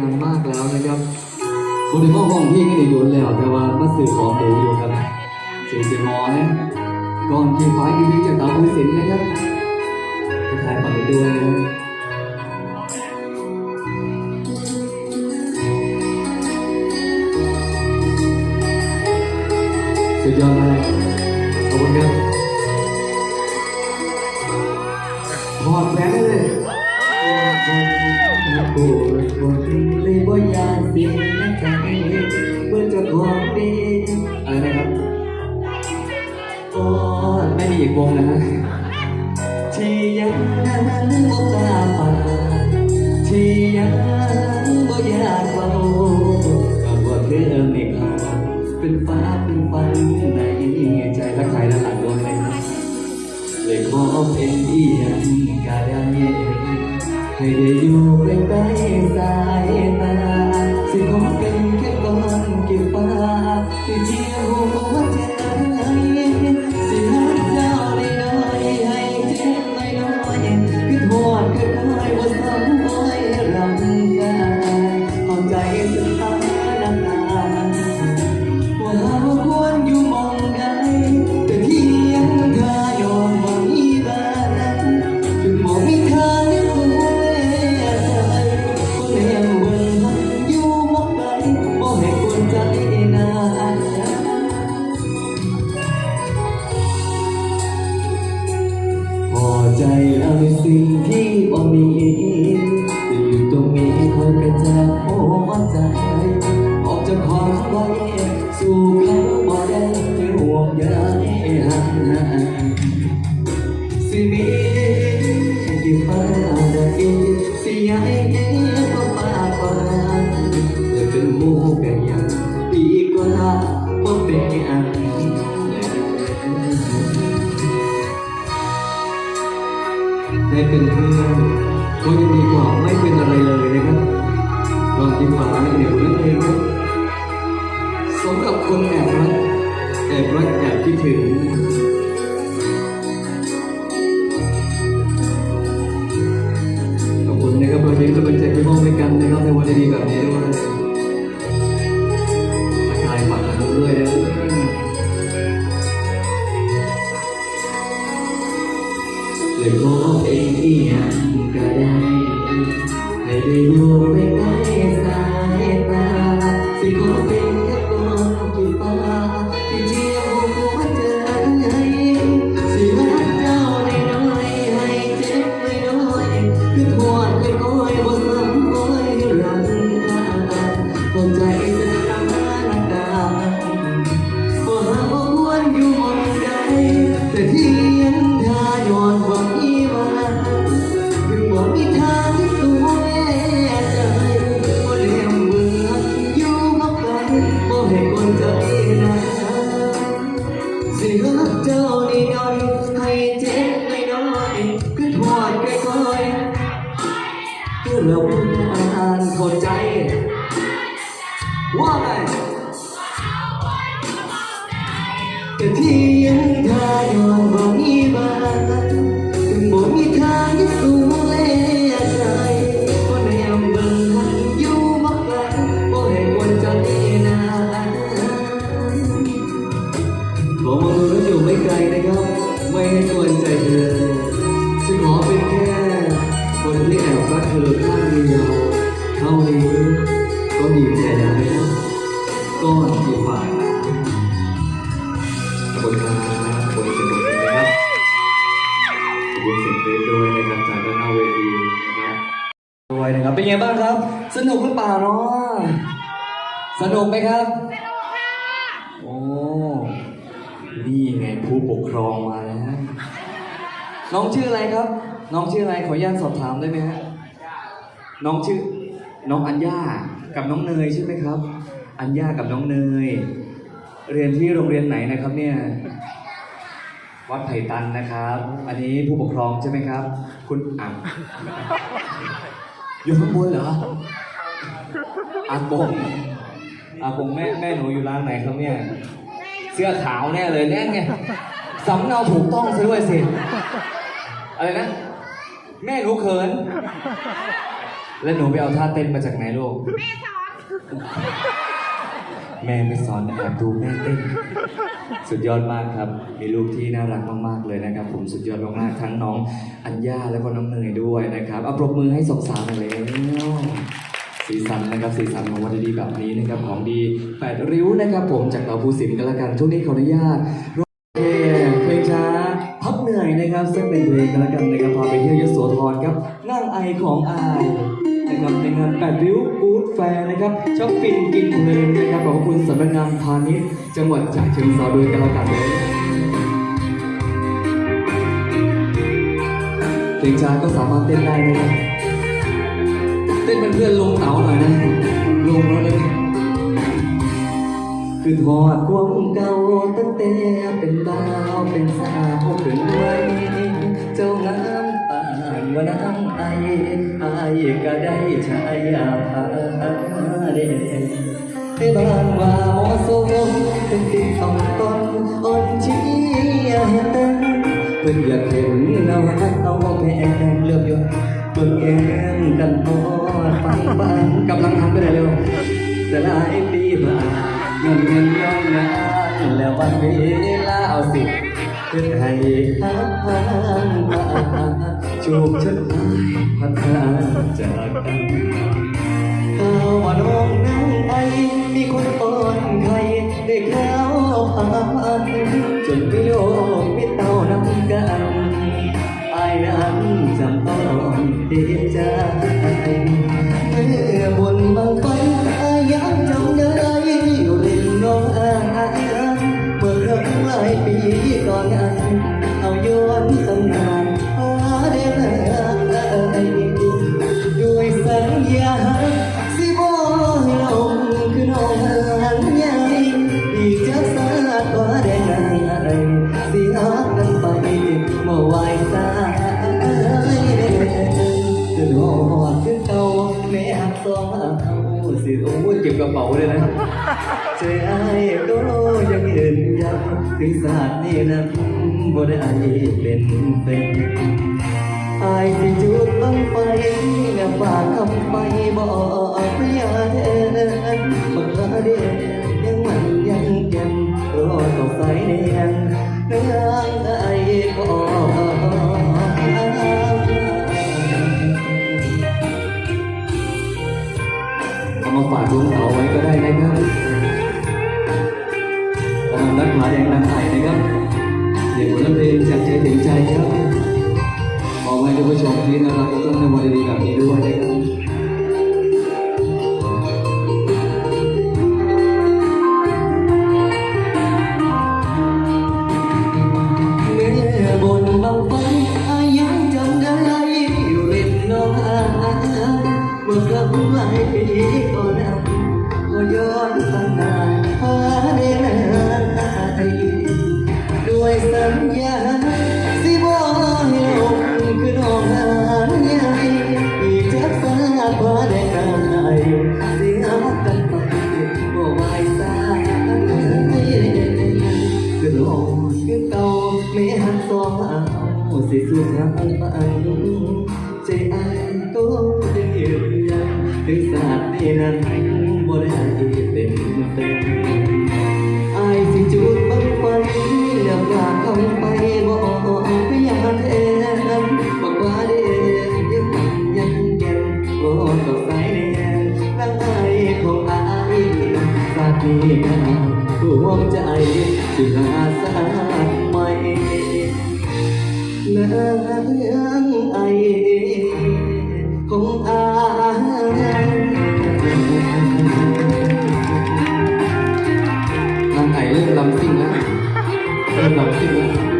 งานมากแล้วนะครับบริโภคห้องพี่ก็ได้โดนแล้วแต่ว่ามาสื่อของเดีอยู่ครับสื่อเสียหมอนะก่อนขี่ฟ้าอีกทีจากตาผู้สินนะครับก็ถ่ายฝันด้วยนะสุดยอดมากขอบคุณครับถอดแหวน อ้ยไม่มีอีกวงนะฮะที่ยังนั้นบ่กล้าไปที่ยังบ่อยากเบากับว่าเธอไม่เข้าเป็นฟ้าเป็นฝันในใจรักใครและหลานด้วยเลยขอเป็นอีหยังก็ได้ให้ได้อยู่ใกล้ๆสายตา สู่เขาบ่ได้ห่วงใยห่างหายสิมีกี่ฟ้าได้สิใหญ่ก็ฟ้าฟ้าเธอเป็นหมู่กันยังดีกว่าบ่เป็นอันได้เป็นเพื่อนก็ยังดีกว่าไม่เป็นอะไรเลยนะครับลองยิ้มหวาเหนียวนั่นเองครับ สมกับคนแอบรักแอบรักแอบคิดถึงขอบคุณนะครับเรายิ้มกำลังใจที่มอบให้กันนะครับในวันดีๆแบบนี้ด้วยทักทายฝากกันด้วยนะเลยขอเองที่ยังก็ได้ให้ได้อยู่ใกล้ๆสาย น ด้วยนะครับ เป็นไงบ้างครับ สนุกหรือเปล่าเนาะสนุกไหมครับโอ้นี่ไงผู้ปกครองมาแล้ว น้องชื่ออะไรครับ น้องชื่ออะไรขออนุญาตสอบถามได้ไหมฮะน้องชื่อ น้องอัญญากับน้องเนยใช่ไหมครับ อัญญากับน้องเนย เรียนที่โรงเรียนไหนนะครับเนี่ยวัดไผ่ตันนะครับ อันนี้ผู้ปกครองใช่ไหมครับ คุณอ่าง อยู่ข้างบนเหรออากงอากงแม่แม่หนูอยู่ร้านไหนครับเนี่ย เสื้อขาวแน่เลยแน่ไงสำเนาถูกต้องซะด้วยสิอะไรนะ แม่หนูเขิน แล้วหนูไปเอาท่าเต้นมาจากไหนลูกแม่ แม่ไม่สอนนะแอบดูแม่เต้นสุดยอดมากครับ มีลูกที่น่ารักมากๆเลยนะครับ ผมสุดยอดมากๆทั้งน้องอัญญาแล้วก็น้องเนยด้วยนะครับเอาปรบมือให้สองสาวหน่อยเลยสีสันนะครับสีสันของวันดีๆแบบนี้นะครับของดีแปดริ้วนะครับ ผมจากเราภูสินกันละกันช่วงนี้ขออนุญาตโองเคเพลงช้าพักเหนื่อยนะครับซึ่งเป็นเพลงกันล้วกันนะครับพาไปเที่ยวยโสธรครับนั่งไอของอาย นะครับในงานแปดริ้วฟูดแฟร์นะครับช้อปปิ้งกินเพลินนะครับขอบคุณสำนักงานพาณิชย์จังหวัดฉะเชิงเทราด้วยกันแล้วกันเลยเพลงช้าก็สามารถเต้นได้นะครับเต้นเป็นเพื่อนลงเต๋าหน่อยนะลงแล้วเลยคือทอดความเก่าตั้งแต่เป็นบ่าวเป็นสาวถึงวัยเจ้างามปา ว่านางไอไอก็ได้ชายาพาเด่นให้บ้านว่าเหมาะสมเป็นสิ่งสองตนอ่อนชียร์เต้นเพิ่นอยากเห็นเงาหักเอาแพงเลือบยนเบิ่งแก้มกันทอดฟังบางกำลังทำไปได้เร็วแต่หลายปีผ่านเงินเงินย้อนงานแล้ววันเวลาเอาสิ เพื่อให้หาทางมาจูบฉันพัฒนาจากกันข่าวว่าน้องนั่งไอมีคนป้อนไข่ได้ข้าวผ่านจนไม่โลก สิโอ้ยเก็บกระเป๋าเลยนะใจไอ้ายก็ยังยืนยันถึงศาสตร์นี้นั้นบ่ได้เป็นเป็นอายสิจุดบังไฟและฝากคำไปบอกพยาเทนบักลาเดนยังมันยังแก่นรอต่อสายแดนนางไอ้ รักหมาแดงนางไข่นะครับเดี๋ยวนเพลงจากใจถึงใจครับขอให้ท่านผู้ชมที่น่ารักทุกท่านในวันดีแบบนี้ด้วยนะครับ สิสุดทางฝันใจอายก็ยังยืนยันถึงศาสตร์นี้นั้นบ่ได้เป็นเป็นอายสิจุดบังไฟแล้วกาคำไปบอกพยานแทนบอกว่าเด็กยังมันยังแก่นบ่ต้องสายแนนนั่งอายของอายศาสตร์นี้นั้นดวงใจจึงหาสา รใหม่นางไอของอายนางไอเริ่มลำซิ่งแล้วเริ่มลำซิ่งแล้ว